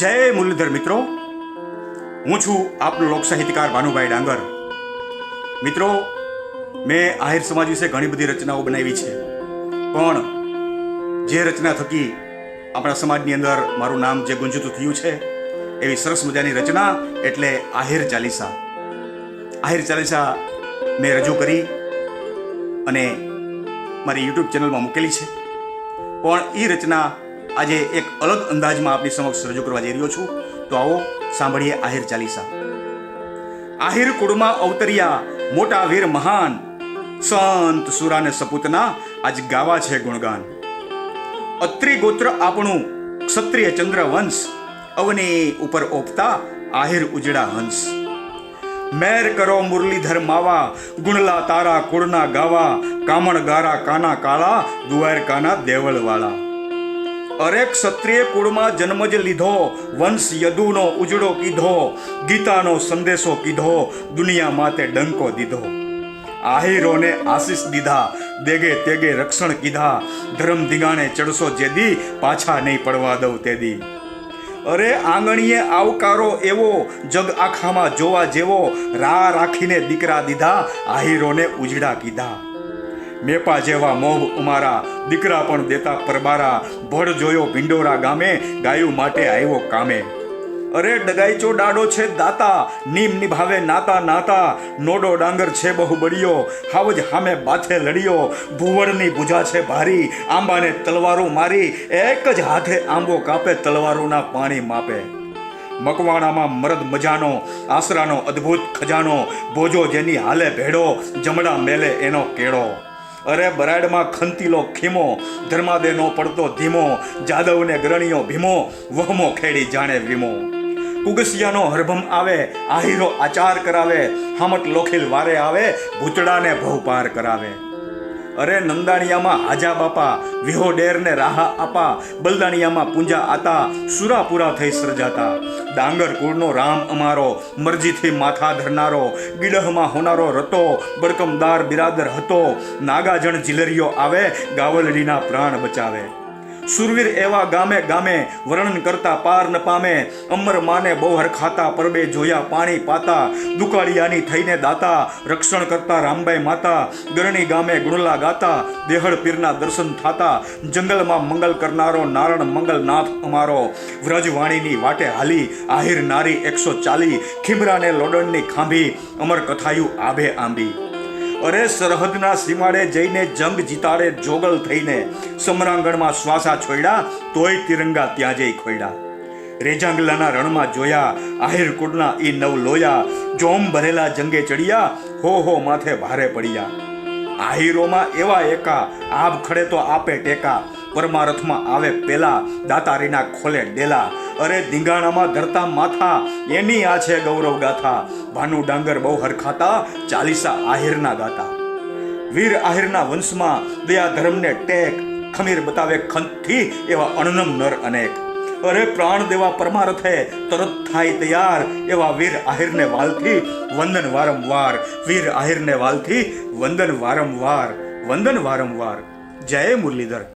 જય મુરલીધર મિત્રો. હું છું આપનો લોક સાહિત્યકાર ભાનુભાઈ ડાંગર. મિત્રો, મેં આહિર સમાજ વિશે ઘણી બધી રચનાઓ બનાવી છે. પણ જે રચના થકી આપણા સમાજની અંદર મારું નામ જે ગુંજતું થયું છે, એવી સરસ મજાની રચના એટલે આહિર ચાલીસા. આહિર ચાલીસા મેં રજૂ કરી અને મારી યુટ્યુબ ચેનલમાં મૂકેલી છે. પણ એ રચના આજે એક અલગ અંદાજમાં આપની સમક્ષ રજૂ કરવા જઈ રહ્યો છું. તો આવો સાંભળીએ આહિર ચાલીસા. આહિર કુળમાં અવતર્યા, મોટા વીર મહાન, સંત સુરાને સપૂતના આજ ગાવા છે ગુણગાન. અત્રિ ગોત્ર આપણું ક્ષત્રિય ચંદ્ર વંશ અવને ઉપર ઓપતા આહિર ઉજડા હંસ. મેર કરો મુરલીધર માવા, ગુણલા તારા કુળના ગાવા, કામણ ગારા કાના કાળા દ્વારકાના દેવળવાળા અરે ક્ષત્રિય કુળમાં જન્મ જ લીધો, વંશ યદુનો ઉજળો કીધો, ગીતાનો સંદેશો કીધો, દુનિયા માતે ડંકો દીધો. આહિરોને આશીષ દીધા, દેગે તેગે રક્ષણ કીધા, ધર્મ દિગાણે ચડશો જેદી, પાછા નહીં પડવા દઉં તેદી. અરે આંગણીએ આવકારો એવો, જગ આખામાં જોવા જેવો રા રાખીને દીકરા દીધા, આહિરોને ઉજળા કીધા. મેપા જેવા મોહ ઉમારા દીકરા પણ દેતા પરબારા. ભડ જોયો ભિંડોરા ગામે, ગાયું માટે આવ્યો કામે. અરે ડગાઈચો ડાડો છે દાતા, નીમ નિભાવે નાતા નાતા. નોડો ડાંગર છે બહુ બળિયો હાવજ હામે બાથે લડિયો ભુવરની ભુજા છે ભારી, આંબાને તલવારો મારી. એક જ હાથે આંબો કાપે, તલવારોના પાણી માપે. મકવાણામાં મરદ મજાનો, આસરાનો અદ્ભુત ખજાનો. ભોજો જેની હાલે ભેડો, જમણા મેલે એનો કેળો. અરે બરાડમાં ખંતીલો ખીમો ધર્માદેનો પડતો ધીમો, જાદવને ગ્રણીઓ ભીમો, વહમો ખેડી જાણે વીમો. કુગસિયાનો હરભમ આવે, આહીરો આચાર કરાવે, હામટ લોખીલ વારે આવે, ભૂતડાને ભવ પાર કરાવે. અરે નંદાણિયામાં હાજા બાપા, વિહો ડેરને રાહા આપા, બલદાણિયામાં પૂંજા આતા, સુરાપુરા થઈ સર્જાતા. ડાંગર કુળનો રામ અમારો, મરજીથી માથા ધરનારો, ગીડહમાં હોનારો રતો બડકમદાર બિરાદર હતો. નાગાજણ જીલરીઓ આવે, ગાવલડીના પ્રાણ બચાવે. સુરવીર એવા ગામે ગામે વર્ણન કરતા પાર ન પામે. અમર માને બહુ હરખાતા પરબે જોયા પાણી પાતા. દુકાળિયાની થઈને દાતા, રક્ષણ કરતા રામબાઈ માતા. ગરણી ગામે ગુણલા ગાતા, દેહળ પીરના દર્શન થાતા. જંગલમાં મંગલ કરનારો નારણ મંગલનાથ અમારો. વ્રજવાણીની વાટે હાલી, આહિર નારી એકસો ચાલી. ખીમરાને લોડણની ખાંભી, અમર કથાયું આભે આંબી. અરે સરહદના સીમાડે જઈને જંગ જીતાડે જોગલ થઈને. સમરાંગણમાં શ્વાસા છોડ્યા, તોય તિરંગા ત્યાં જઈ ખોડ્યા રેજાંગલાના રણમાં જોયા આહિર કુળના ઈ નવ લોયા. જોમ ભરેલા જંગે ચડ્યા, હો હો માથે ભારે પડ્યા. આહિરોમાં એવા એકા, આભ ખડે તો આપે ટેકા. પરમારથમાં આવે પેલા, દાતારીના ખોલે ડેલા. અરે ધીંગાણામાં ધરતા માથા, એની આ છે ગૌરવ ગાથા. ભાનુ ડાંગર બહુ હરખાતા, ચાલીસા આહિરના ગાતા. વીર આહિરના વંશમાં દયા ધર્મને ટેક, ખમીર બતાવે ખંતથી એવા અણનમ નર અનેક. અરે પ્રાણ દેવા પરમારથે તરત થાય તૈયાર એવા વીર આહિરને વાલથી વંદન વારંવાર. વીર આહિરને વાલથી વંદન વારંવાર વંદન વારંવાર. જય મુરલીધર.